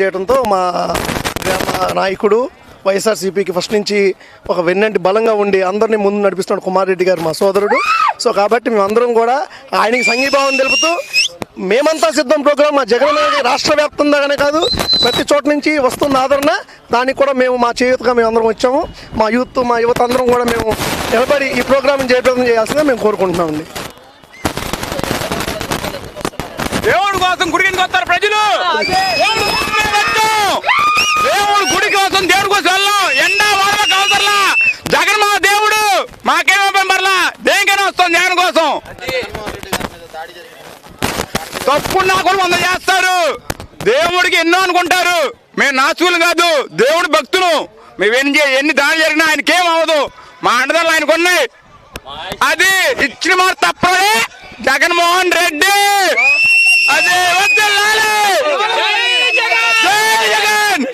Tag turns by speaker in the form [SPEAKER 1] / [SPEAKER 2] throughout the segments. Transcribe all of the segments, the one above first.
[SPEAKER 1] చేయడంతో మా గ్రామ నాయకుడు వైఎస్ఆర్సీపీకి ఫస్ట్ నుంచి ఒక వెన్నంటి బలంగా ఉండి అందరినీ ముందు నడిపిస్తున్నాడు కుమార్ రెడ్డి గారు మా సోదరుడు. సో కాబట్టి మేమందరం కూడా ఆయనకి సంఘీభావం తెలుపుతూ మేమంతా సిద్ధం ప్రోగ్రాం మా జగన్ అనేది రాష్ట్ర వ్యాప్తంగానే కాదు ప్రతి చోట నుంచి వస్తున్న ఆదరణ దానికి కూడా మేము మా చేయూతగా మేము అందరం వచ్చాము. మా యూత్ మా యువత అందరం కూడా మేము నిలబడి ఈ ప్రోగ్రాం జయప్రదం చేయాల్సిందిగా మేము కోరుకుంటున్నామండి.
[SPEAKER 2] దేవుడి కోసం గుడికి వస్తారు ప్రజలు. దేవుడు గుడి కోసం దేవుడి కోసం వెళ్ళాం. ఎండా వాడలకు కావసర్లా జగన్ మా దేవుడు మాకేమో పెంపర్లా దేనికైనా వస్తాం జగన్ కోసం. తప్పున్నా కూడా వంద చేస్తారు. దేవుడికి ఎన్నో అనుకుంటారు. మేము నాసుకులు కాదు దేవుడి భక్తులు. మేము ఎన్ని ఎన్ని దాడి జరిగినా ఆయనకేం అవ్వదు. మా అండదాలు ఆయనకు ఉన్నాయి. అది ఇచ్చిన మాట తప్పడే జగన్మోహన్ రెడ్డి. అదే వద్దెల్లాలి. జై జగన్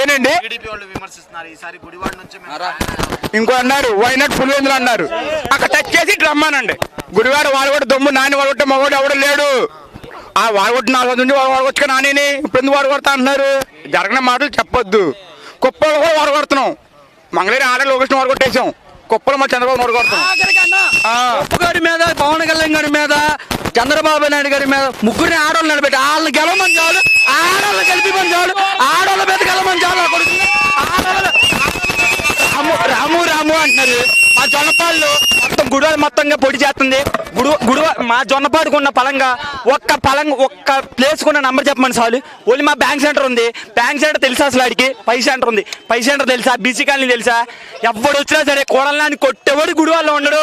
[SPEAKER 2] ఏనండి
[SPEAKER 3] టీడీపీ ఈసారి గుడివాడ నుంచి
[SPEAKER 2] ఇంకో అన్నారు వైనాట్ పులివెందులు? అన్నారు. అక్కడ టచ్ చేసి ఇటు రమ్మానండి. గుడివాడ వాడు కూడా దొమ్ము నాని వాడు కొట్టే మగవాడు ఎవడు లేడు. ఆ వాడు కొట్టిన నాలుగు నుంచి వాడు వాడు వచ్చుక నాని ఇప్పుడు ఎందుకు వాడు కొడతా అంటున్నారు? జరగని మాటలు చెప్పొద్దు. కుప్పలు కూడా వాడు కొడుతున్నాం. మంగళగిరి ఆడ లోకేషన్ వాడు కొట్టేసాం కుప్పలు మా చంద్రబాబు వాడు కొడుతున్నాం. ఆ.
[SPEAKER 4] పప్పు గారి మీద పవన్ కళ్యాణ్ గారి మీద చంద్రబాబు నాయుడు గారి మీద ముగ్గురిని ఆడవాళ్ళు నిలబెట్టి వాళ్ళని గెలవమని చాలు ఆడవాళ్ళు గెలిపిమని చాలు. ఆడవాళ్ళ మీద గెలవమని చాలు. ఆ రాము రాము రాము అంటున్నారు. మా జొన్నపాళ్ళు మొత్తం గుడివాడ మొత్తంగా పొడి చేస్తుంది. గుడు గుడివ మా జొన్నపాడుకు ఉన్న పలంగా ఒక్క పలంగా ఒక్క ప్లేస్కున్న నంబర్ చెప్పమని చాలు. ఓన్లీ మా బ్యాంక్ సెంటర్ ఉంది. బ్యాంక్ సెంటర్ తెలుసా అసలు ఆడికి? పై సెంటర్ ఉంది. పై సెంటర్ తెలుసా? బీసీ కాలనీ తెలుసా? ఎవడు వచ్చినా సరే కోడల్లాని కొట్టేవాడు గుడివాళ్ళు ఉండడు.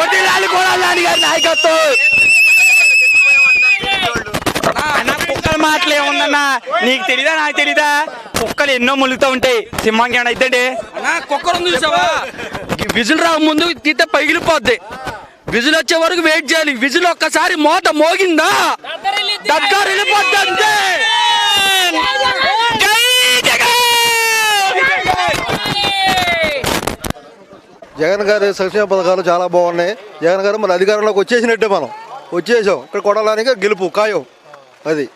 [SPEAKER 4] వడ్డీలాలి కోడల్లాని గారి నాయకత్వం. అన్న కుక్కల మాటలు ఏముందన్నా? నీకు తెలీదా నాకు తెలీదా? కుక్కలు ఎన్నో ములుగుతూ ఉంటాయి. సింహానికి ఏమైనా అయితే కుక్కలు చూసావా? విజులు రావు ముందు తీస్తే పగిలిపోద్ది. విజులు వచ్చే వరకు వెయిట్ చేయాలి. విజులు ఒక్కసారి మోత మోగిందా? దగ్గర వెళ్ళిపోద్ది అంతే. జై
[SPEAKER 1] జగన్! గారి సంక్షేమ పథకాలు చాలా బాగున్నాయి. జగన్ గారు మన అధికారంలోకి వచ్చేసినట్టే మనం. వచ్చేసాం. ఇక్కడ కొడడానికి గెలుపు ఖాయం. అది.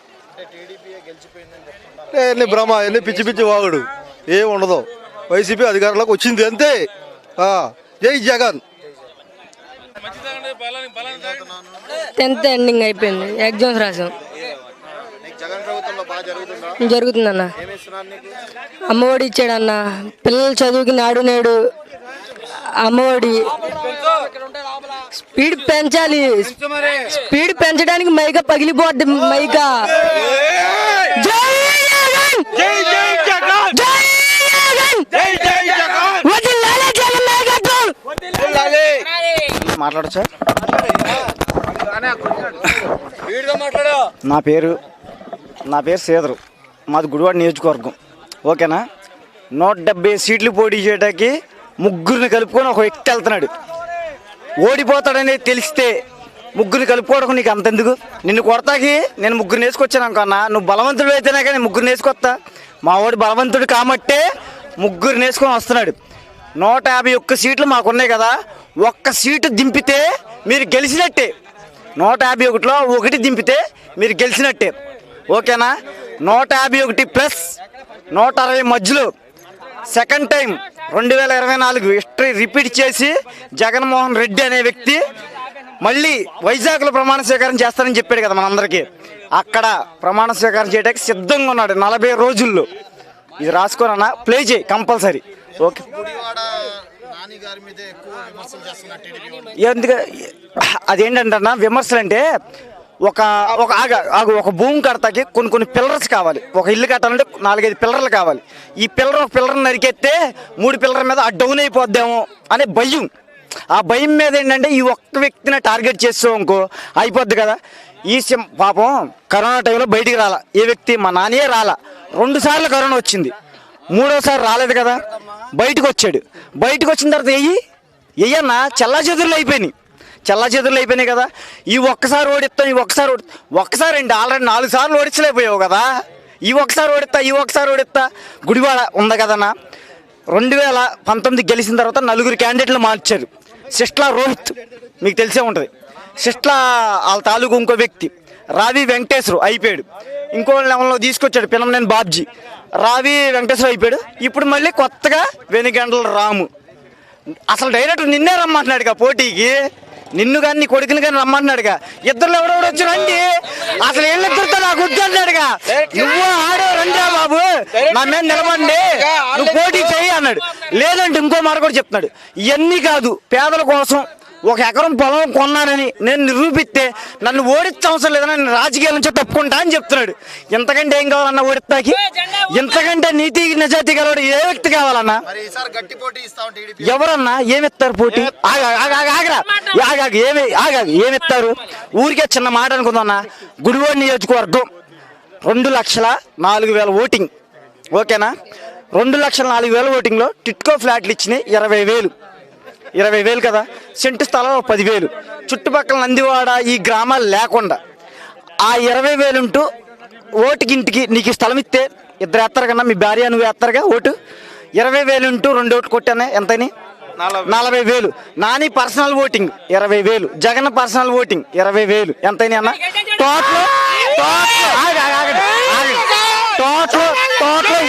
[SPEAKER 1] ఎన్ని భ్రమ ఎన్ని పిచ్చి పిచ్చి వాగుడు. ఏం ఉండదు. వైసీపీ అధికారంలోకి వచ్చింది అంతే. ఆ, జై జగన్.
[SPEAKER 5] టెన్త్ ఎండింగ్ అయిపోయింది. ఎగ్జామ్స్ రాసాం. జరుగుతుందన్న. అమ్మఒడి ఇచ్చాడన్న. పిల్లల చదువుకి నాడు నేడు అమ్మఒడి. స్పీడ్ పెంచాలి. స్పీడ్ పెంచడానికి మైక పగిలిపోద్ది మైక. జై జగన్!
[SPEAKER 2] జై జై జగన్!
[SPEAKER 5] జై జగన్!
[SPEAKER 2] జై జై జగన్!
[SPEAKER 5] వదిలాలి జగన్ నాయకత్వం!
[SPEAKER 6] మాట్లాడచ్చా నా పేరు నా పేరు సేదరు మాది గుడివాడ నియోజకవర్గం. ఓకేనా? నూట డెబ్బై సీట్లు పోటీ చేయడానికి ముగ్గురిని కలుపుకొని ఒక వ్యక్తి వెళ్తున్నాడు. ఓడిపోతాడనేది తెలిస్తే ముగ్గురిని కలుపుకోవడం నీకు అంతెందుకు? నిన్ను కొడతాకి నేను ముగ్గురిని వేసుకొచ్చాను అనుకున్నా. నువ్వు బలవంతుడు అయితేనే కానీ ముగ్గురిని వేసుకొస్తా. మా వాడు బలవంతుడు కాబట్టే ముగ్గురిని వేసుకొని వస్తున్నాడు. నూట యాభై ఒక్క సీట్లు మాకున్నాయి కదా ఒక్క సీటు దింపితే మీరు గెలిచినట్టే. నూట యాభై ఒకటిలో ఒకటి దింపితే మీరు గెలిచినట్టే. ఓకేనా? నూట యాభై ఒకటి ప్లస్ నూట అరవై మధ్యలో సెకండ్ టైం రెండు వేల ఇరవై నాలుగు హిస్టరీ రిపీట్ చేసి జగన్మోహన్ రెడ్డి అనే వ్యక్తి మళ్ళీ వైజాగ్లో ప్రమాణ స్వీకారం చేస్తారని చెప్పాడు కదా మనందరికీ. అక్కడ ప్రమాణ స్వీకారం చేయడానికి సిద్ధంగా ఉన్నాడు నలభై రోజుల్లో. ఇది రాసుకోనన్నా ప్లే చేయి కంపల్సరీ. ఓకే. ఎందుకు? అదేంటంటే విమర్శలు అంటే ఒక ఒక ఆగ ఆగు ఒక భూమి కడతాకి కొన్ని కొన్ని పిల్లర్స్ కావాలి. ఒక ఇల్లు కట్టాలంటే నాలుగైదు పిల్లర్లు కావాలి. ఈ పిల్లర్ ఒక పిల్లర్ నరికెత్తే మూడు పిల్లర్ మీద ఆ డౌన్ అయిపోద్దాము అనే భయం. ఆ భయం మీద ఏంటంటే ఈ ఒక్క వ్యక్తిని టార్గెట్ చేస్తాం అనుకో అయిపోద్ది కదా. ఈ సిం పాపం కరోనా టైంలో బయటికి రాలా. ఏ వ్యక్తి మా నాన్నయే రాలా. రెండు సార్లు కరోనా వచ్చింది. మూడోసారి రాలేదు కదా. బయటకు వచ్చాడు. బయటకు వచ్చిన తర్వాత ఎయ్యి ఎయ్యన్నా చల్లా చెదురులు అయిపోయినాయి. చల్లా చేతులు అయిపోయినాయి కదా. ఈ ఒక్కసారి ఓడిస్తాం ఈ ఒక్కసారి ఓడి ఒక్కసారి అండి ఆల్రెడీ నాలుగు సార్లు ఓడించలేకపోయావు కదా. ఈ ఒక్కసారి ఓడిస్తా ఈ ఒక్కసారి ఓడిస్తా గుడివాడ ఉంది కదన్నా రెండు వేల పంతొమ్మిది గెలిచిన తర్వాత నలుగురు క్యాండిడేట్లు మార్చారు. సిస్ట్లా రోహిత్ మీకు తెలిసే ఉంటుంది. సిస్ట్లా వాళ్ళ తాలూకు ఇంకో వ్యక్తి రావి వెంకటేశ్వరు అయిపోయాడు. ఇంకో లెవెల్లో తీసుకొచ్చాడు పినమనేని బాబ్జీ. రావి వెంకటేశ్వరు అయిపోయాడు. ఇప్పుడు మళ్ళీ కొత్తగా వెనుగంటల రాము. అసలు డైరెక్ట్ నిన్నే రమ్మంటున్నాడుగా పోటీకి. నిన్ను కానీ నీ కొడుకుని కానీ రమ్మన్నాడుగా. ఇద్దరు ఎవడెవడు వచ్చి రండి. అసలు వీళ్ళిద్దరితో నాకు వద్దు అన్నాడుగా. నువ్వు ఆడో రండి బాబు. నా మీద నిలబండి నువ్వు పోటీ చెయ్యి అన్నాడు. లేదంటే ఇంకో మాట కూడా చెప్తున్నాడు. ఇవన్నీ కాదు పేదల కోసం ఒక ఎకరం పొలం కొన్నానని నేను నిరూపిస్తే నన్ను ఓడించే అవసరం లేదని నేను రాజకీయాల నుంచి తప్పుకుంటా అని చెప్తున్నాడు. ఇంతకంటే ఏం కావాలన్నా ఓడిస్తాకి? ఇంతకంటే నీతి నిజాయితీ గలవాడు ఏ వ్యక్తి కావాలన్నా?
[SPEAKER 3] మరి ఈసారి గట్టి పోటీ ఇస్తాం టీడీపీ
[SPEAKER 6] ఎవరన్నా ఏమిస్తారు పోటీ? ఆగా ఆగా ఆగా ఆగరా ఆగాగ ఏమి ఆగాగ ఏమిస్తారు? ఊరికే చిన్న మాట అనుకుందన్నా గుడివాడ నియోజకవర్గం రెండు లక్షల నాలుగు వేల ఓటింగ్. ఓకేనా? రెండు లక్షల నాలుగు వేల ఓటింగ్లో టిట్కో ఫ్లాట్లు ఇచ్చినాయి ఇరవై వేలు. ఇరవై వేలు కదా. సెంటు స్థలం ఒక పదివేలు. చుట్టుపక్కల నందివాడ ఈ గ్రామాలు లేకుండా ఆ ఇరవై వేలు ఉంటూ ఓటుకి ఇంటికి నీకు స్థలం ఇస్తే ఇద్దరు వేస్తారు కన్నా మీ భార్య నువ్వు వేస్తారుగా ఓటు. ఇరవై వేలు ఉంటూ రెండు ఓట్లు కొట్టానే? ఎంతని? నలభై. వేలు. నాని పర్సనల్ ఓటింగ్ ఇరవై వేలు. జగన్ పర్సనల్ ఓటింగ్ ఇరవై వేలు. ఎంతైనా అన్న. టోటల్ టోటల్ టోటల్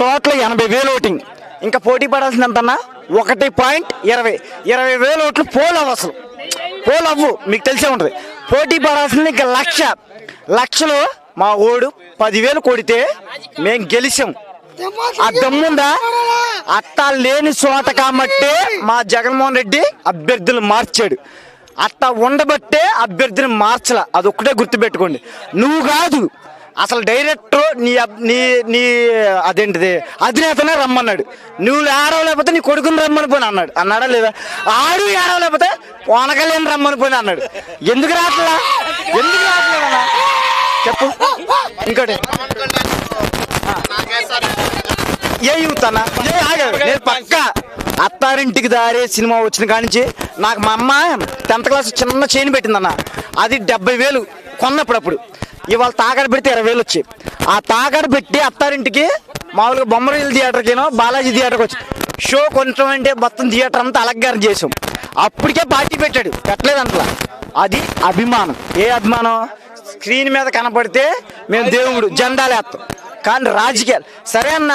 [SPEAKER 6] టోటల్ ఎనభై వేలు ఓటింగ్. ఇంకా పోటీ పడాల్సింది ఎంతన్నా? ఒకటి పాయింట్ ఇరవై. ఇరవై వేలు ఓట్లు పోల్ అవ్వు అసలు. పోల్ అవ్వు. మీకు తెలిసే ఉంటుంది. పోటీ పడాల్సింది ఇంకా లక్ష. లక్షలో మా ఓడు పదివేలు కొడితే మేము గెలిచాం. ఆ దమ్ముందా? అత్త లేని చోట కాబట్టే మా జగన్మోహన్ రెడ్డి అభ్యర్థులు మార్చాడు. అత్త ఉండబట్టే అభ్యర్థిని మార్చల. అదొక్కటే గుర్తుపెట్టుకోండి. నువ్వు కాదు. అసలు డైరెక్టర్ నీ అబ్- నీ నీ అదేంటిది అధినేతనే రమ్మన్నాడు. నువ్వు ఏడవలేకపోతే నీ కొడుకుని రమ్మని పోయి అన్నాడు. అన్నాడా లేదా? ఆడు ఏడవలేకపోతే పోనకలేని రమ్మని పోయి అన్నాడు. ఎందుకు రావట్లా ఎందుకు రావట్లేదన్నా చెప్పు. ఇంకోటి. ఏ యూత్ అన్న? ఏ నేను పక్క అత్తారింటికి దారే సినిమా వచ్చిన కానించి నాకు మా అమ్మ టెన్త్ క్లాస్ చిన్న చైన్ పెట్టిందన్న. అది డెబ్బై వేలు కొన్నప్పుడప్పుడు. ఇవాళ తాకడ పెడితే ఇరవై వేలు వచ్చి ఆ తాకడ పెట్టి అత్తారింటికి మామూలుగా బొమ్మరీల థియేటర్కినో బాలాజీ థియేటర్కి వచ్చి షో కొంచెం అంటే మొత్తం థియేటర్ అంతా అలగ్గారం చేసాం అప్పటికే పార్టీ పెట్టాడు. పెట్టలేదు అంతలా అది అభిమానం. ఏ అభిమానం? స్క్రీన్ మీద కనపడితే మేము దేవుడు జెండాలు వేస్తాం. కానీ రాజకీయాలు. సరే అన్న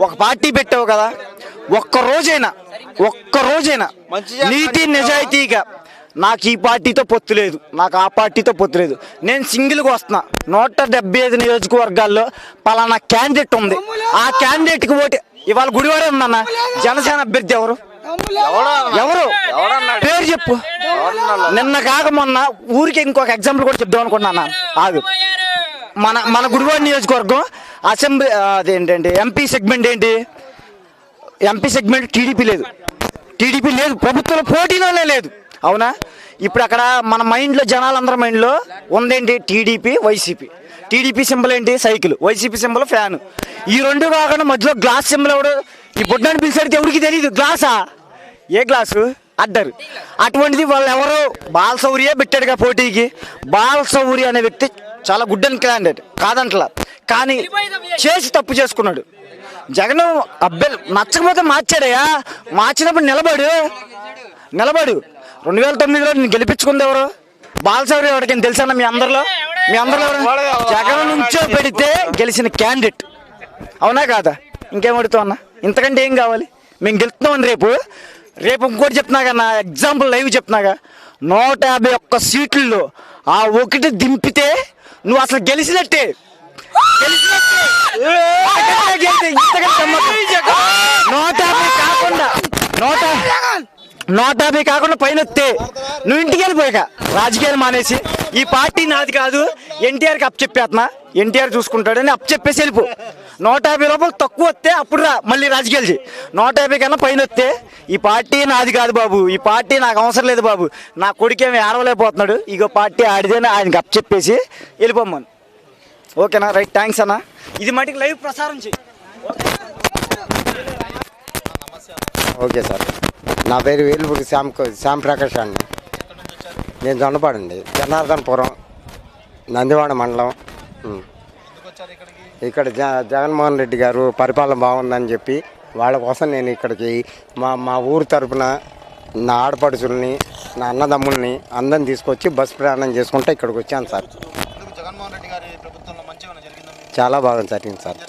[SPEAKER 6] ఒక పార్టీ పెట్టావు కదా. ఒక్క రోజైనా ఒక్క రోజైనా నీతి నిజాయితీగా నాకు ఈ పార్టీతో పొత్తు లేదు. నాకు ఆ పార్టీతో పొత్తు లేదు. నేను సింగిల్గా వస్తున్నా. నూట డెబ్బై ఐదు నియోజకవర్గాల్లో పలానా క్యాండిడేట్ ఉంది. ఆ క్యాండిడేట్కి ఓటు ఇవాళ గుడివాడే ఉందన్న. జనసేన అభ్యర్థి ఎవరు? ఎవరు? పేరు చెప్పు. నిన్న కాక మొన్న ఊరికి ఇంకొక ఎగ్జాంపుల్ కూడా చెప్దాం అనుకున్నా ఆగు. మన మన గుడివాడ నియోజకవర్గం అసెంబ్లీ అదేంటంటే ఎంపీ సెగ్మెంట్ ఏంటి? ఎంపీ సెగ్మెంట్ టీడీపీ లేదు. టీడీపీ లేదు. ప్రభుత్వంలో పోటీలోనే లేదు. అవునా? ఇప్పుడు అక్కడ మన మైండ్లో జనాలందరి మైండ్లో ఉందేంటి? TDP YCP. టీడీపీ సింబల్ ఏంటి? సైకిల్. YCP symbol fan. ఈ రెండు కాకుండా మధ్యలో గ్లాస్ సింబల్ ఎవడు? ఈ బుడ్డాన్ని పిలిచాడితే ఎవరికి తెలియదు గ్లాసా? ఏ గ్లాసు? అడ్డరు. అటువంటిది వాళ్ళు ఎవరు? బాలసౌర్యే పెట్టాడుగా పోటీకి. బాలసౌర్య అనే వ్యక్తి చాలా గుడ్ అండ్ క్యాండిడేట్. కాదంటలా. కానీ చేసి తప్పు చేసుకున్నాడు. జగన్ అబ్బాయి నచ్చకపోతే మార్చాడయ్యా. మార్చినప్పుడు నిలబడు. నిలబడు. రెండు వేల తొమ్మిదిలో నేను గెలిపించుకుంది ఎవరు? బాలసౌర్య ఎవరికైనా తెలుసా మీ అందరిలో? మీ అందరిలో? జగన్ నుంచో పెడితే గెలిచిన క్యాండిడేట్. అవునా కాదా? ఇంకేం అడుగుతావు అన్న? ఇంతకంటే ఏం కావాలి? మేము గెలుస్తున్నామని రేపు. రేపు ఇంకోటి చెప్తున్నాగా నా ఎగ్జాంపుల్ లైవ్ చెప్తున్నాగా నూట యాభై ఒక్క సీట్లలో ఆ ఒకటి దింపితే నువ్వు అసలు గెలిచినట్టే. నూట యాభై కాకుండా నూట నూట యాభై కాకుండా పైన వస్తే నువ్వు ఇంటికి వెళ్ళిపోయాక. రాజకీయాలు మానేసి ఈ పార్టీ నాది కాదు ఎన్టీఆర్కి అప్ చెప్పేస్తున్నా ఎన్టీఆర్ చూసుకుంటాడని అప్ చెప్పేసి వెళ్ళిపో. నూట యాభై రూపాయలు తక్కువ వస్తే అప్పుడు రా మళ్ళీ రాజకీయాలు చేయి నూట యాభై కన్నా పైన వస్తే ఈ పార్టీ నాది కాదు బాబు ఈ పార్టీ నాకు అవసరం లేదు బాబు. నా కొడుకేమి ఏడవలేకపోతున్నాడు ఇగో పార్టీ ఆడిదేని ఆయనకి అప్ చెప్పేసి వెళ్ళిపోమ్మను. ఓకేనా? రైట్ థ్యాంక్స్ అన్న. ఇది మటుకు లైవ్ ప్రసారం చేయి
[SPEAKER 7] ఓకే సార్. నా పేరు వేలుపూడి శ్యామ్ శ్యామ్ ప్రకాష్ అండి. నేను జొన్నపాడండి జనార్దనపురం నందివాడ మండలం. ఇక్కడ జ జగన్మోహన్ రెడ్డి గారు పరిపాలన బాగుందని చెప్పి వాళ్ళ కోసం నేను ఇక్కడికి మా మా ఊరు తరపున నా ఆడపడుచుల్ని నా అన్నదమ్ముల్ని అందరిని తీసుకొచ్చి బస్ ప్రయాణం చేసుకుంటే ఇక్కడికి వచ్చాను సార్? చాలా బాగా జరిగింది సార్.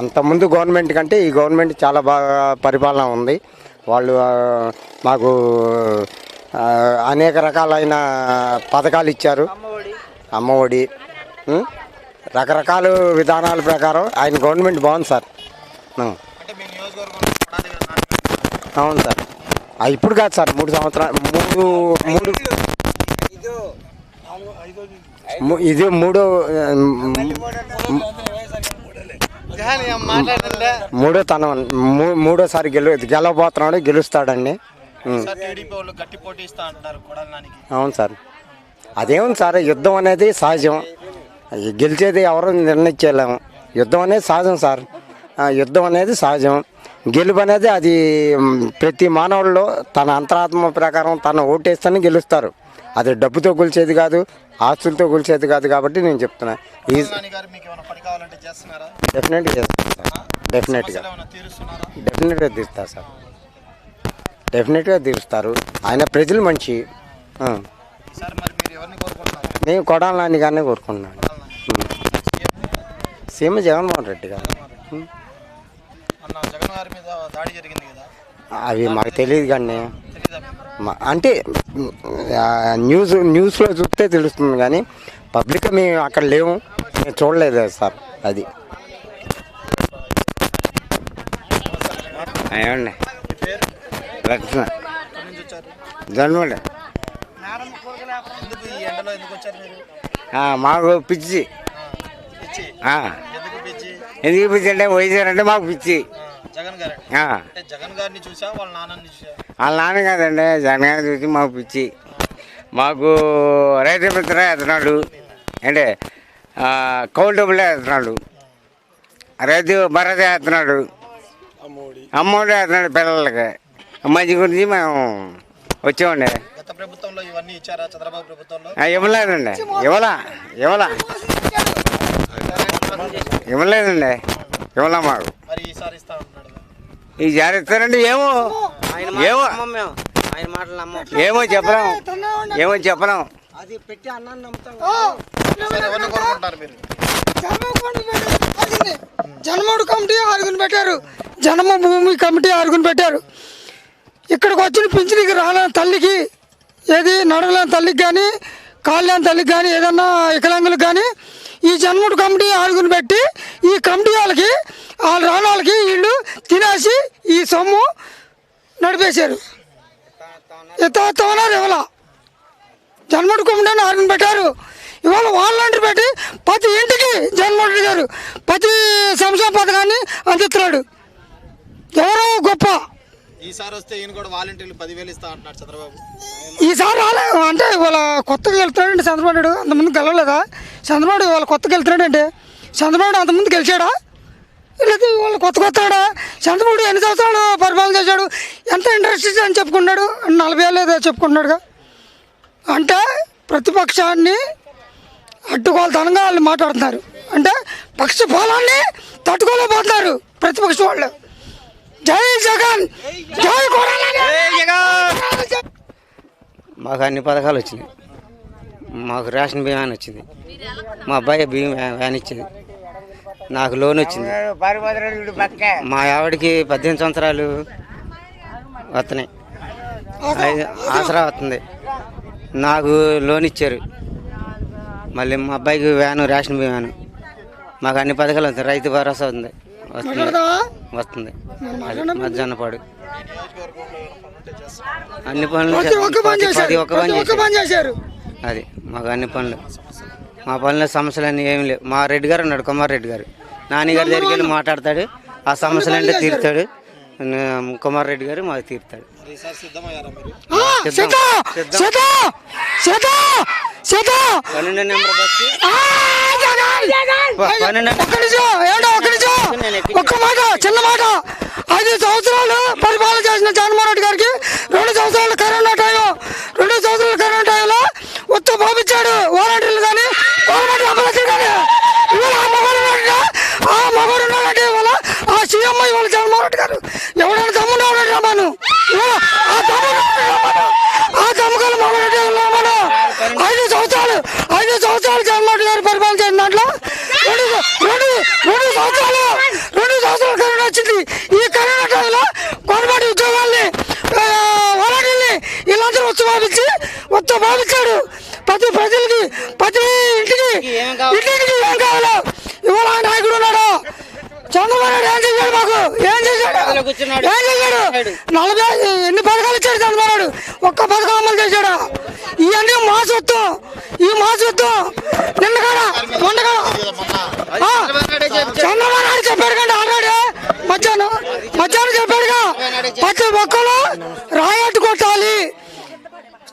[SPEAKER 7] అంతకుముందు గవర్నమెంట్ కంటే ఈ గవర్నమెంట్ చాలా బాగా పరిపాలన ఉంది. వాళ్ళు మాకు అనేక రకాలైన పథకాలు ఇచ్చారు. అమ్మఒడి? రకరకాల విధానాల ప్రకారం ఆయన గవర్నమెంట్ బాగుంది సార్. అవును సార్. ఇప్పుడు కాదు సార్ మూడు సంవత్సరాలు మూడు మూడు ఇది మూడో మూడో తనం మూడోసారి గెలు గెలవబోతున్నాడు గెలుస్తాడండి. అవును సార్. అదేముంది సార్ యుద్ధం అనేది సహజం. గెలిచేది ఎవరు నిర్ణయించలేము. యుద్ధం అనేది సహజం సార్. యుద్ధం అనేది సహజం. గెలుపు అనేది అది ప్రతి మానవుల్లో తన అంతరాత్మ ప్రకారం తన ఓటేస్తేనే గెలుస్తారు. అది డబ్బుతో కొలిచేది కాదు ఆస్తులతో కొలిచేది కాదు కాబట్టి నేను చెప్తున్నా. డెఫినెట్గా చేస్తాను సార్. డెఫినెట్గా డెఫినెట్గా తీరుస్తారు సార్. డెఫినెట్గా తీరుస్తారు. ఆయన ప్రజలు మంచి. నేను కొడాలి నాని గారిని కోరుకుంటున్నాను. సీఎం జగన్మోహన్ రెడ్డి గారు. అవి మాకు తెలియదు కానీ. అంటే న్యూస్ న్యూస్లో చూస్తే తెలుస్తుంది కానీ పబ్లిక్ మేము అక్కడ లేము. చూడలేదు సార్ అది. ఏమండి? రక్షణ
[SPEAKER 3] ఎక్కడి
[SPEAKER 7] మాకు పిచ్చి.
[SPEAKER 3] ఎందుకు పిచ్చి
[SPEAKER 7] అంటే వైఎస్ఆర్ అంటే మాకు పిచ్చి.
[SPEAKER 3] ఆ, గారు వాళ్ళ
[SPEAKER 7] నాన్న కాదండి జగన్ గారిని చూసి మాకు పిచ్చి. మాకు రైతు మిత్ర ఎత్తున్నాడు అంటే కౌలు డబ్బులే ఎత్తున్నాడు రైతు భరోసా ఎత్తున్నాడు అమౌంట్ ఎత్తున్నాడు పిల్లలకి. మంచి గురించి మేము వచ్చామండి.
[SPEAKER 3] గత ప్రభుత్వంలో ఇవన్నీ ఇచ్చారా? చంద్రబాబు ప్రభుత్వంలో?
[SPEAKER 7] ఆ, ఇవ్వలేదండి. ఇవ్వలా? ఇవ్వలా? ఇవ్వలేదండి. ఇవ్వలా మాకు.
[SPEAKER 3] మరి ఈసారి ఇస్తా ఉంటున్నాడు కదా.
[SPEAKER 7] ఈ జారి ఇస్తారంటే ఏమో? ఏమో?
[SPEAKER 6] ఆయన మాటలు నమ్మం
[SPEAKER 7] ఏమో చెప్పలేం ఏమో చెప్పలేం
[SPEAKER 6] అది పెట్టి అన్నాన్ని
[SPEAKER 3] మీరు?
[SPEAKER 8] జన్మడు కమిటీ ఆరుగుని పెట్టారు. జన్మభూమి కమిటీ ఆరుగుని పెట్టారు. ఇక్కడికి వచ్చిన పింఛనికి రాలేని తల్లికి ఏది నడవలేని తల్లికి కానీ కాళ్ళని తల్లికి కానీ ఏదన్నా వికలాంగులకు కానీ ఈ జన్మడు కమిటీ ఆరుగుని పెట్టి ఈ కమిటీ వాళ్ళకి వాళ్ళ రాని వాళ్ళకి వీళ్ళు తినేసి ఈ సొమ్ము నడిపేశారు. ఎత్తన్నారు ఇవాళ జన్మడు కమిటీ ఆరుగుని పెట్టారు. ఇవాళ వాళ్ళంటి పెట్టి ప్రతి ఇంటికి జగన్మోహన్ రెడ్డి గారు ప్రతి సంక్షేమ పథకాన్ని అందిస్తున్నాడు. ఎవరో గొప్ప.
[SPEAKER 3] ఈసారి వస్తే ఈయన కూడా వాలంటీర్లు పదివేలు ఇస్తా అంటున్నాడు చంద్రబాబు.
[SPEAKER 8] ఈసారి రాలే అంటే ఇవాళ కొత్తగా వెళ్తున్నాడండి చంద్రబాబు నాయుడు అంతకుముందు గెలవలేదా? చంద్రబాబు ఇవాళ కొత్తగా వెళ్తున్నాడంటే చంద్రబాబు నాయుడు అంతకుముందు గెలిచాడా? లేదా వాళ్ళు కొత్త కొత్తడా చంద్రబాబు ఎన్ని సంవత్సరాలు పరిపాలన చేశాడు? ఎంత ఇంట్రెస్ట్ అని చెప్పుకున్నాడు నలభై ఏళ్ళు ఏదో చెప్పుకున్నాడుగా అంటే ప్రతిపక్షాన్ని అడ్డుకోవాలతనంగా వాళ్ళు మాట్లాడుతున్నారు. అంటే పక్ష ఫలాన్ని తట్టుకోలేకపోతున్నారు ప్రతిపక్ష వాళ్ళు. జై జగన్! జై
[SPEAKER 6] మాకు అన్ని పథకాలు వచ్చినాయి. మాకు రేషన్ బియ్యం వ్యాన్ వచ్చింది. మా అబ్బాయి బియ్యం వ్యా- వ్యాన్ ఇచ్చింది నాకు లోన్ వచ్చింది. మా ఆవిడకి పద్దెనిమిది సంవత్సరాలు వస్తున్నాయి ఆసరా? వస్తుంది నాకు లోన్ ఇచ్చారు. మళ్ళీ మా అబ్బాయికి వ్యాను రేషన్ వ్యాను. మాకు అన్ని పథకాలు వస్తాయి. రైతు భరోసా ఉంది. వస్తుంది. వస్తుంది. అది మధ్యాహ్నపాడు అన్ని పనులు
[SPEAKER 8] ప్రతి ఒక్క పని చేశారు.
[SPEAKER 6] అది మాకు అన్ని పనులు. మా పనుల సమస్యలు అన్నీ ఏమి లేవు. మా రెడ్డి గారు ఉన్నాడు కుమార్ రెడ్డి గారు. నాన్నగారి దగ్గరికి వెళ్ళి మాట్లాడతాడు. ఆ సమస్యలు అంటే తీరుతాడు. కుమార్ రెడ్డి గారు మాకు తీరుతాడు.
[SPEAKER 3] మరి ఈసారి సిద్ధమయ్యారా మీరు?
[SPEAKER 8] ఆ, సీత సీత సీత సీత
[SPEAKER 6] పన్నెండు నెంబర్ బస్సు.
[SPEAKER 8] ఒక్క నిమిషం ఏంటో ఒక్క నిమిషం? ఒక్క మాట చిన్న మాట. ఐదు సంవత్సరాలు పరిపాలన చేసిన జగన్మోహన్ రెడ్డి గారికి రెండు సంవత్సరాలు కరోనా టైం రెండు సంవత్సరాలు కరోనా టైంలో ఉత్తమ పంపించాడు వాలంటీర్లు కానీ గవర్నమెంట్ అమలు కానీ ఇవాళ ఆ మగవాడు ఉన్నాడుగా, ఆ మగవాడు ఉన్నాడంటే ఇవాళ ఆ సీఎం ఇవాళ జగన్మోహన్ రెడ్డి గారు ఎవడైనా తమ్ముడు ఎవరైనా రమ్మను ఇవాళ ఇచ్చాడు ప్రతి ప్రజలకి ప్రతి ఇంటికి ఇంటికి ఏం కావాలో ఇవాళ ఆ నాయకుడు ఉన్నాడు చంద్రబాబు నాయుడు ఏం చేశాడు మాకు ఏం ఏం చేశాడు? నలభై ఎన్ని పథకాలు ఇచ్చాడు చంద్రబాబు ఒక్క పథకం అమలు చేశాడు? ఇవన్నీ మా సొత్తు. ఈ మా సొత్తు. నిన్న కాడ మొన్న కాడ. ఆ, చంద్రబాబు నాయుడు చెప్పాడు కండి ఆల్రెడీ. మధ్యాహ్నం మధ్యాహ్నం చెప్పాడుగా. ప్రతి ఒక్కరు రాయట్టు కొట్టాలి.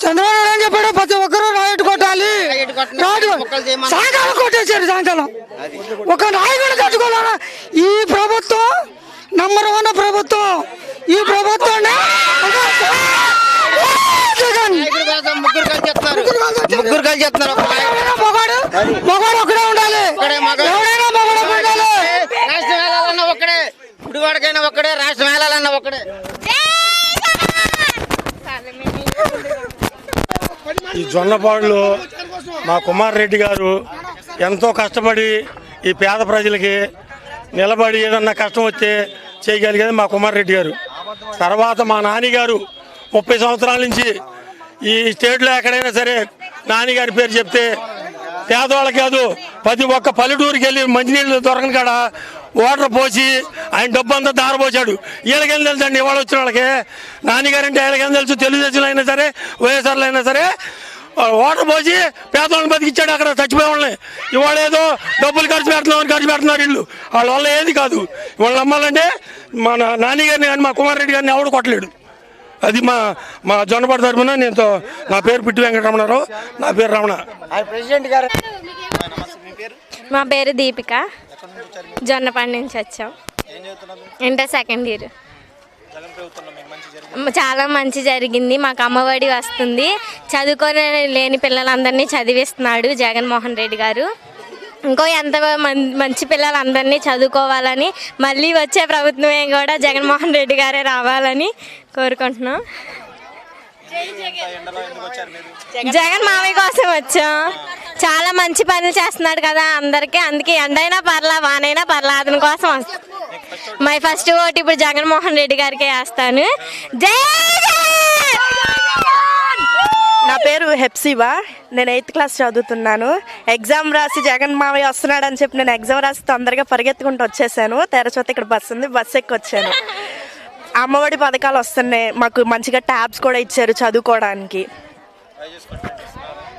[SPEAKER 8] చంద్రబాబు నాయుడు ఏం చెప్పాడు ప్రతి ఒక్కరు రాయట్టు కొట్టాలి. రాజు సాయంకాలం కొట్టేశారు సాయంకాలం. ఒక నాయకుడు కట్టుకోవాలన్నా ఈ ప్రభుత్వం నంబర్ వన్ ప్రభుత్వం. ఈ ప్రభుత్వాన్ని జగన్.
[SPEAKER 3] ముగ్గురు కలిసి చెప్తున్నారు
[SPEAKER 8] మగాడు మగాడు ఒకడే ఉండాలి.
[SPEAKER 3] ఒక్కడే మగాడు.
[SPEAKER 8] ఉండాలి.
[SPEAKER 3] రాష్ట్రం వెళ్ళాలన్నా ఒక్కడే. గుడివాడకైనా ఒక్కడే రాష్ట్రం వెళ్ళాలన్నా ఒక్కడే.
[SPEAKER 9] ఈ జొన్నపాడులో మా కుమార్ రెడ్డి గారు ఎంతో కష్టపడి ఈ పేద ప్రజలకి నిలబడి ఏదన్నా కష్టం వస్తే చేయగలిగేది మా కుమార్ రెడ్డి గారు. తర్వాత మా నాన్నగారు ముప్పై సంవత్సరాల నుంచి ఈ స్టేట్లో ఎక్కడైనా సరే నాన్నగారి పేరు చెప్తే పేదవాళ్ళకి కాదు ప్రతి ఒక్క పల్లెటూరుకి వెళ్ళి మంచినీళ్ళు దొరకని కాడ వాటర్ పోసి ఆయన డబ్బు అంతా దారపోసాడు వీళ్ళకేం తెలుసు అండి? ఇవాళ వచ్చిన వాళ్ళకి నాన్నగారు అంటే వీళ్ళకేం తెలుసు? తెలుగుదేశంలో అయినా సరే వైఎస్ఆర్లో అయినా సరే వాటర్ పోసి పేదవాళ్ళని బతికిచ్చాడు అక్కడ చచ్చిపోయే వాళ్ళని. ఇవాళ ఏదో డబ్బులు ఖర్చు పెడుతున్నామని ఖర్చు పెడుతున్నారు ఇల్లు వాళ్ళ వల్ల ఏది కాదు. వాళ్ళు నమ్మాలంటే మన నాన్నగారిని కానీ మా కుమార్ రెడ్డి గారిని ఎవడు కొట్టలేడు. అది మా మా జొన్నపాటి తరపున నేను నా పేరు పిట్టి వెంకటరమణారావు. నా పేరు రమణ.
[SPEAKER 6] ప్రెసిడెంట్ గారు.
[SPEAKER 10] మా పేరు దీపిక. జొన్నపాడు నుంచి వచ్చాం. Inter second year. చాలా మంచి జరిగింది. మాకు అమ్మఒడి వస్తుంది. చదువుకొని లేని పిల్లలందరినీ చదివిస్తున్నాడు జగన్మోహన్ రెడ్డి గారు. ఇంకో ఎంత మంచి పిల్లలందరినీ చదువుకోవాలని మళ్ళీ వచ్చే ప్రభుత్వమే కూడా జగన్మోహన్ రెడ్డి గారే రావాలని కోరుకుంటున్నాం. జగన్. మామయ్య కోసం వచ్చాం. చాలా మంచి పనులు చేస్తున్నాడు కదా అందరికీ. అందుకే ఎండైనా పర్లా వానైనా పర్లా అతని కోసం వస్తాం. మై ఫస్ట్ ఓటు ఇప్పుడు జగన్మోహన్ రెడ్డి గారికి వేస్తాను. జై
[SPEAKER 5] నా పేరు హెప్సిబా నేను ఎయిత్ క్లాస్ చదువుతున్నాను. ఎగ్జామ్ రాసి జగన్ మావయ్య వస్తున్నాడు అని చెప్పి నేను ఎగ్జామ్ రాసి తొందరగా పరిగెత్తుకుంటూ వచ్చేసాను. తెరచోత ఇక్కడ బస్సు ఉంది బస్సు ఎక్కి వచ్చాను అమ్మఒడి పథకాలు వస్తున్నాయి. మాకు మంచిగా ట్యాబ్స్ కూడా ఇచ్చారు చదువుకోవడానికి.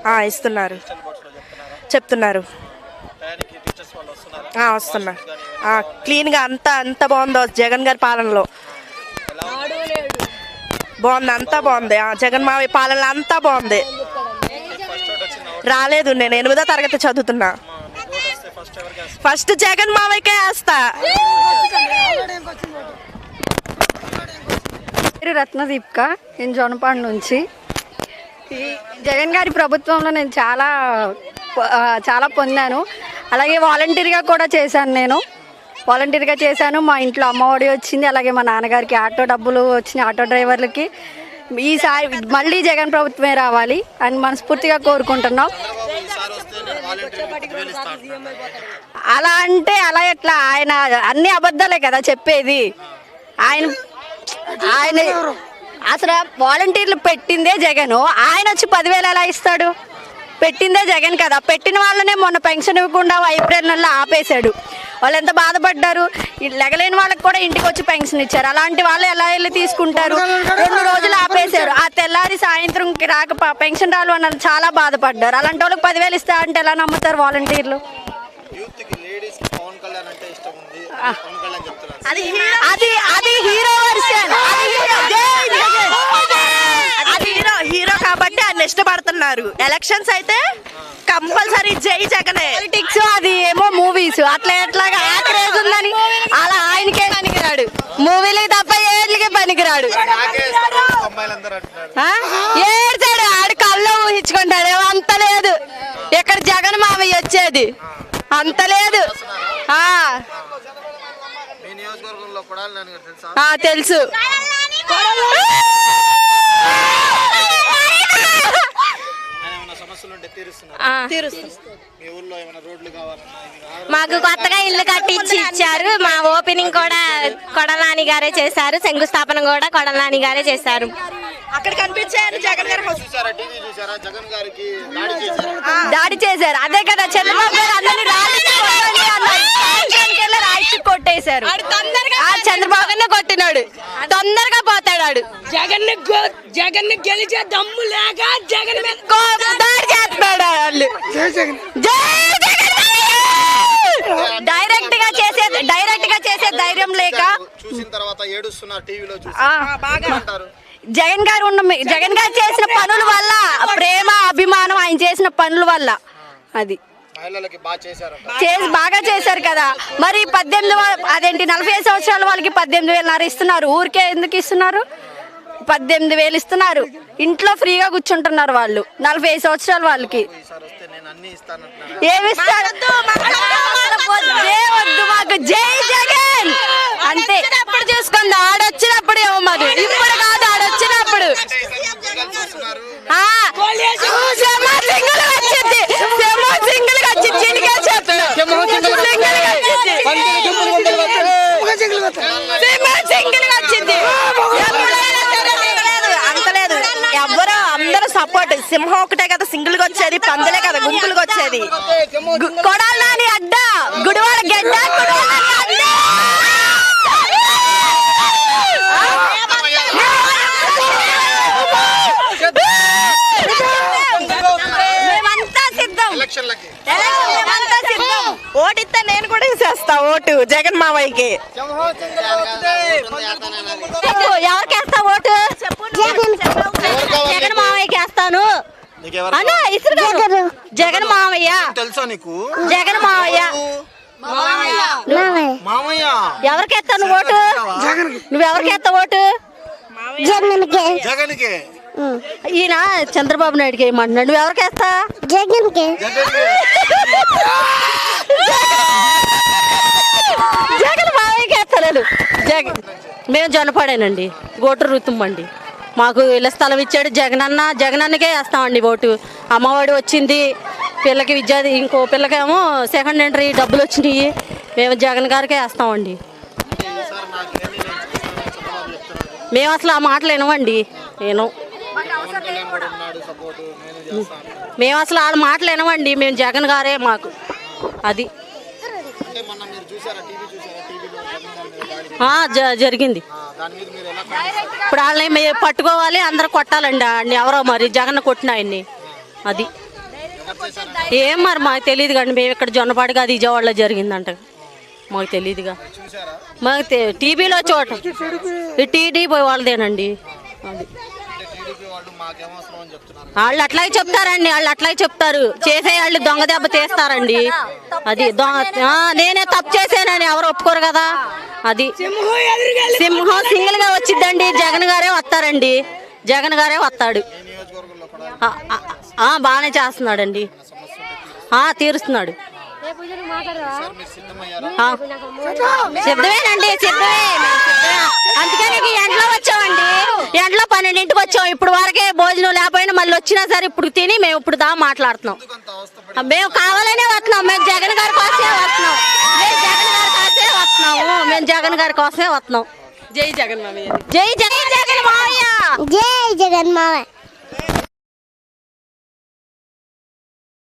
[SPEAKER 5] ఆ, ఇస్తున్నారు. చెప్తున్నారు. వస్తున్నారు. క్లీన్గా అంతా అంత బాగుందో జగన్ గారి పాలనలో? బాగుంది అంతా బాగుంది. జగన్ మావయ్య పాలన అంతా బాగుంది. రాలేదు నేను ఎనిమిదో తరగతి చదువుతున్నా. ఫస్ట్ జగన్ మావయ్యకే వేస్తా
[SPEAKER 11] పేరు రత్నదీప్క. నేను జొనపాడు నుంచి. ఈ జగన్ గారి ప్రభుత్వంలో నేను చాలా చాలా పొందాను. అలాగే వాలంటీర్గా కూడా చేశాను నేను. వాలంటీర్గా చేశాను. మా ఇంట్లో అమ్మఒడి వచ్చింది. అలాగే మా నాన్నగారికి ఆటో డబ్బులు వచ్చినాయి ఆటో డ్రైవర్లకి. ఈసారి మళ్ళీ జగన్ ప్రభుత్వమే రావాలి అని మనస్ఫూర్తిగా కోరుకుంటున్నాం. అలా అంటే అలా ఎట్లా? ఆయన అన్ని అబద్ధాలే కదా చెప్పేది. ఆయన ఆయన అసలు వాలంటీర్లు పెట్టిందే జగన్. ఆయన వచ్చి పదివేలు ఎలా ఇస్తాడు? పెట్టిందే జగన్ కదా. పెట్టిన వాళ్ళనే మొన్న పెన్షన్ ఇవ్వకుండా ఏప్రిల్ నెలలో ఆపేశాడు. వాళ్ళు ఎంత బాధపడ్డారు? ఈ లెగలేని వాళ్ళకి కూడా ఇంటికి వచ్చి పెన్షన్ ఇచ్చారు. అలాంటి వాళ్ళు ఎలా వెళ్ళి తీసుకుంటారు? రెండు రోజులు ఆపేశారు. ఆ తెల్లారి సాయంత్రంకి రాక ప- పెన్షన్ రాలు అని చాలా బాధపడ్డారు. అలాంటి వాళ్ళకి పదివేలు ఇస్తా అంటే ఎలా నమ్ముతారు వాలంటీర్లు? అది అది అది హీరో వర్షన్. అది హీరో జై జగన్.
[SPEAKER 5] అది హీరో. హీరో కాబట్టి ఆయన ఇష్టపడుతున్నారు. ఎలక్షన్స్ అయితే కంపల్సరీ జై జగనే.
[SPEAKER 11] పాలిటిక్స్ అది ఏమో మూవీస్ అట్లా ఎట్లాగా ఆ క్రేజ్ ఉందని అలా ఆయనకే పనికిరాడు. మూవీలకి తప్ప ఏళ్ళకి పనికిరాడు. ఆ? ఏడ్చాడు. ఆడు కళ్ళు ఊహించుకుంటాడు. ఏమో అంత లేదు. ఇక్కడ జగన్ మామయ్య వచ్చేది. అంత లేదు ఆ
[SPEAKER 3] మీ నియోజకవర్గంలో కొడాలి నాని గారు తెలుసా?
[SPEAKER 10] మాకు కొత్తగా ఇల్లు కట్టించి ఇచ్చారు. మా ఓపెనింగ్ కూడా కొడలాని గారే చేశారు. శంకుస్థాపన కూడా కొడలాని గారే చేశారు.
[SPEAKER 12] అక్కడ కనిపించారు జగన్ గారు.
[SPEAKER 3] చూసారా? టీవీ చూసారా? జగన్ గారికి దాడి చేశారా?
[SPEAKER 13] అదే కదా చంద్రబాబు గారు అందరినీ కొట్టేశారు. ఆ చంద్రబాబునే కొట్టినాడు. తొందరగా పోతాడు జగన్ జగన్ గెలిచే దమ్ము లేక జగన్ దాడి చేస్తున్నాడు వాళ్ళు జై జగన్. డైరెక్ట్గా చేసే డైరెక్ట్గా చేసే ధైర్యం లేక
[SPEAKER 3] చూసిన తర్వాత ఏడుస్తున్నారు టీవీలో చూసి.
[SPEAKER 13] ఆ,
[SPEAKER 3] అంటారు
[SPEAKER 13] జగన్ గారు ఉన్న జగన్ గారు చేసిన పనుల వల్ల ప్రేమ అభిమానం ఆయన చేసిన పనుల వల్ల అది.
[SPEAKER 3] మహిళలకి బాగా చేశారు
[SPEAKER 13] చేసి బాగా చేశారు కదా. మరి పద్దెనిమిది వా- అదేంటి నలభై ఐదు సంవత్సరాల వాళ్ళకి పద్దెనిమిది వేలున్నర ఇస్తున్నారు. ఊరికే ఎందుకు ఇస్తున్నారు? పద్దెనిమిది వేలు ఇస్తున్నారు. ఇంట్లో ఫ్రీగా కూర్చుంటున్నారు వాళ్ళు. నలభై ఐదు సంవత్సరాల వాళ్ళకి. ఏమి ఇస్తారు వద్దే వద్దు మాకు. జై జగన్! అంతే.
[SPEAKER 12] చూసుకుంది. ఆడొచ్చినప్పుడు ఏమో మాది ఇప్పుడు కాదు ఆడొచ్చినప్పుడు ఆ, సింహ సింగిల్ వచ్చింది సింహ సింగిల్ వచ్చింది చిటికే చెప్తున్నా సింగిల్ వచ్చింది సింహ సింగిల్ వచ్చింది ఎప్పుడైనా సరే లేదు, అంత లేదు ఎవ్వరు సపోర్ట్ సింహం ఒకటే కదా సింగిల్గా వచ్చేది పందులే కదా గుంపులుగా వచ్చేది.
[SPEAKER 13] గు- కొడాలి నాని అడ్డ. గుడివాడ గడ్డ మేమంతా సిద్ధం.
[SPEAKER 12] వేసేస్తా ఓటు జగన్ మావయ్యకి.
[SPEAKER 13] చెప్పు ఎవరికి వేస్తా ఓటు జగన్. మావయ్యకి వేస్తాను.
[SPEAKER 3] నీకెవరు?
[SPEAKER 13] అన్న ఇసురు జగన్. మావయ్య.
[SPEAKER 3] తెలుసా నీకు?
[SPEAKER 13] జగన్ మావయ్య.
[SPEAKER 3] మామయ్య
[SPEAKER 13] ఎవరికి వేస్తాను ఓటు? నువ్వు ఎవరికి వేస్తావు ఓటు?
[SPEAKER 3] జగన్కి.
[SPEAKER 13] ఈయన చంద్రబాబు నాయుడుకి వేయమంటున్నాడు నువ్వు ఎవరికి వేస్తా జగన్కి. జగన్ మావయ్యకి వేస్తాను జగన్ మేము జనపడేనండి. ఓటు రుతుమ్మండి. మాకు ఇళ్ళ స్థలం ఇచ్చాడు జగనన్న. జగనన్నకే వేస్తామండి ఓటు. అమ్మఒడి వచ్చింది. పిల్లకి విద్యా ఇంకో పిల్లకేమో సెకండ్ ఎంట్రీ డబ్బులు వచ్చినాయి. మేము జగన్ గారికే వేస్తామండి. మేము అసలు ఆ మాటలు వినవండి నేను మేము అసలు ఆ మాటలు వినవండి మేము జగన్ గారే మాకు. అది. జరిగింది.
[SPEAKER 3] దాని మీద మీరు ఎలా ఖండిస్తారు?
[SPEAKER 13] ఇప్పుడు వాళ్ళని మేము పట్టుకోవాలి అందరు కొట్టాలండి ఆయన్ని ఎవరో మరి జగన్ కొట్టిన ఆయన్ని. అది. ఏం మరి మాకు తెలియదు కండి మేము ఇక్కడ జొన్నపాడుగా అది విజయవాడలో జరిగిందంట. మాకు తెలియదుగా మాకు టీవీలో చోట. ఈ టీడీపీ వాళ్ళదేనండి. అది
[SPEAKER 3] వాళ్ళు
[SPEAKER 13] అట్లాగే చెప్తారండి వాళ్ళు అట్లాగే చెప్తారు. చేసే వాళ్ళు దొంగ దెబ్బ తీస్తారండి. అది దొంగ నేనే తప్పు చేశానని ఎవరు ఒప్పుకోరు కదా? అది సింహం సింగిల్గా వచ్చిద్దండి జగన్ గారే వస్తారండి. జగన్ గారే వస్తాడు. బాగానే చేస్తున్నాడండి. తీరుస్తున్నాడు. ఆ. సిద్ధమేనండి సిద్ధమే మేము సిద్ధమే. అందుకని ఈ ఎండలో వచ్చామండి ఎండలో పన్నెండింటికి వచ్చాం ఇప్పుడు వరకే భోజనం లేకపోయినా మళ్ళీ వచ్చినా సరే ఇప్పుడు తిని మేము ఇప్పుడు దా మాట్లాడుతున్నాం. మేము కావాలనే వస్తున్నాం. మేము జగన్ గారి కోసమే వస్తున్నాం. మేము జగన్ గారి కోసమే వస్తున్నాము మేము జగన్ గారి కోసమే వస్తున్నాం. జై జగన్ జై జగన్ జగన్ మామయ్య.
[SPEAKER 14] జై జగన్ మావయ్య